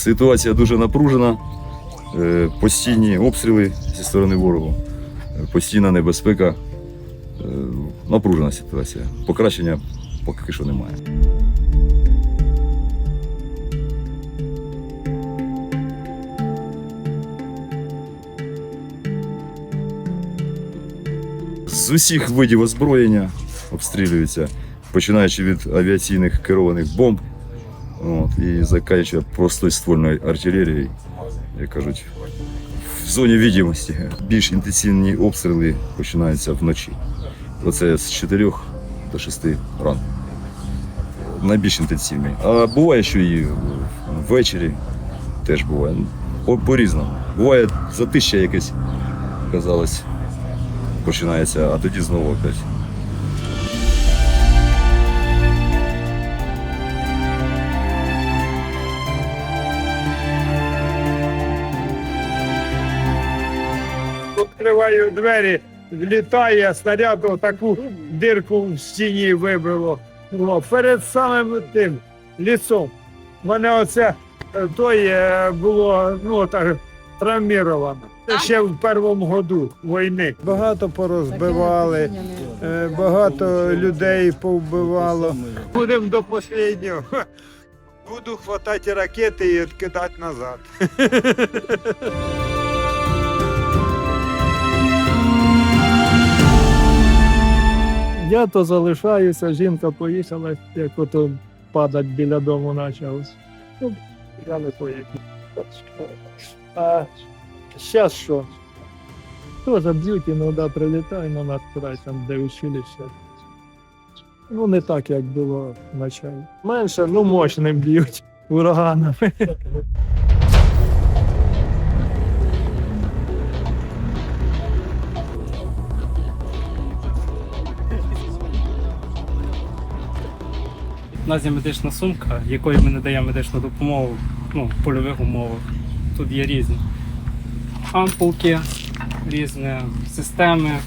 Ситуація дуже напружена. Е, Постійні обстріли зі сторони ворогу, е, постійна небезпека. Е, Напружена ситуація. Покращення поки що немає. З усіх видів озброєння обстрілюються, починаючи від авіаційних керованих бомб от, і закінчуючи простою ствольною артилерією, як кажуть, в зоні відомості. Більш інтенсивні обстріли починаються вночі. Оце з 4 до 6 ранку. Найбільш інтенсивні. А буває, що і ввечері теж буває. По- По-різному. Буває затища якесь, казалось, починається, а тоді знову опять. Відкриваю двері, влітає снаряд, таку дирку в стіні вибило. О, перед самим тим лісом. Мене оце е, той е, було ну, так, травміровано. Це ще в першому году війни. Багато порозбивали, е, багато людей повбивало. Будемо до останнього. Буду хватати ракети і відкидати назад. Я то залишаюся, жінка поїхала, як ото падать біля дому почалось. Ну, я не поїхав. А зараз що? Тоже б'ють іноді прилітає на нас край, там, де училище. Ну, не так, як було в началі. Менше, ну мощним б'ють ураганами. Нас є медична сумка, якою ми надаємо медичну допомогу ну, в польових умовах. Тут є різні ампулки, різні системи.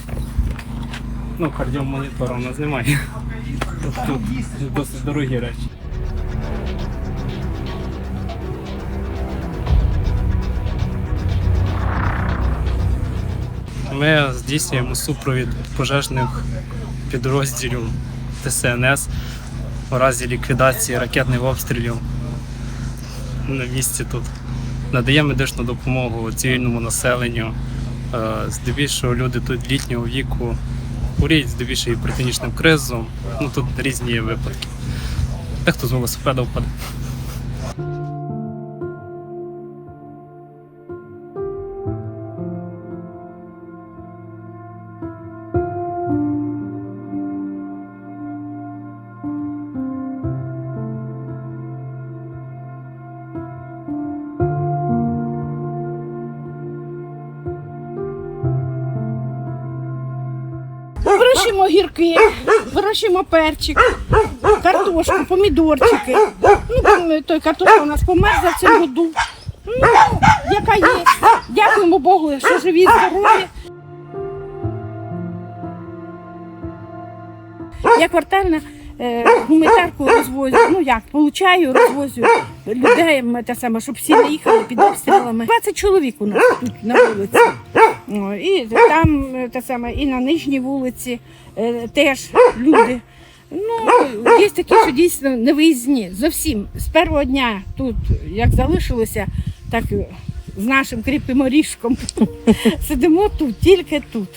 Ну, кардіомонітора у нас немає. Тут, тут досить дорогі речі. Ми здійснюємо супровід пожежних підрозділів ТСНС у разі ліквідації ракетних обстрілів на місці тут. Надає медичну допомогу цивільному населенню. Е, Здебільшого люди тут літнього віку хворіють здебільшого гіпертонічним кризом. Ну тут різні випадки. Дехто з велосипеда впаде. Вирощуємо гірки, вирощуємо перчик, картошку, помідорчики. Ну, той картошка у нас померзла в цьому году. Ну, яка є. Дякуємо Богу, що живі, здорові. Я квартальна е, гуманітарку розвозю. Ну як, получаю, розвозю людей, те саме, щоб всі не їхали під обстрілами. 20 чоловік у нас тут на вулиці. І там та те саме, і на нижній вулиці е, теж люди. Ну, є такі, що дійсно не виїзні. Зовсім з першого дня тут, як залишилося, так е, з нашим кріпим оріжком сидимо тут, тільки тут.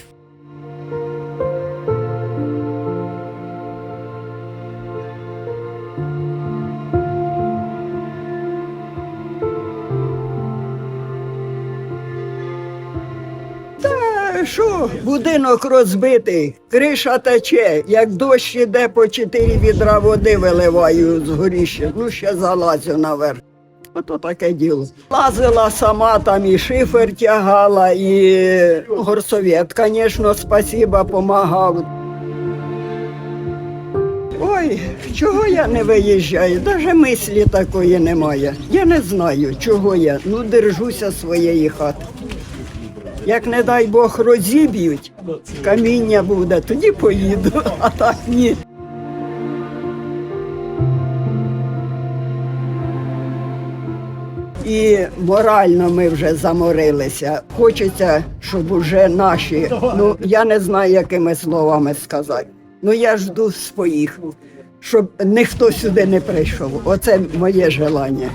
Що, будинок розбитий, криша тече, як дощ іде по чотири відра води виливаю з горіща. Ну, ще залазю наверх. Ото таке діло. Лазила сама, там і шифер тягала, і горсовет, звісно, спасіба, помагав. Ой, чого я не виїжджаю? Навіть мислі такої немає. Я не знаю, чого я. Ну, держуся своєї хати. Як не дай Бог розіб'ють, каміння буде, тоді поїду, а так ні. І морально ми вже заморилися. Хочеться, щоб уже наші, ну я не знаю, якими словами сказати. Ну я жду своїх, щоб ніхто сюди не прийшов. Оце моє желання.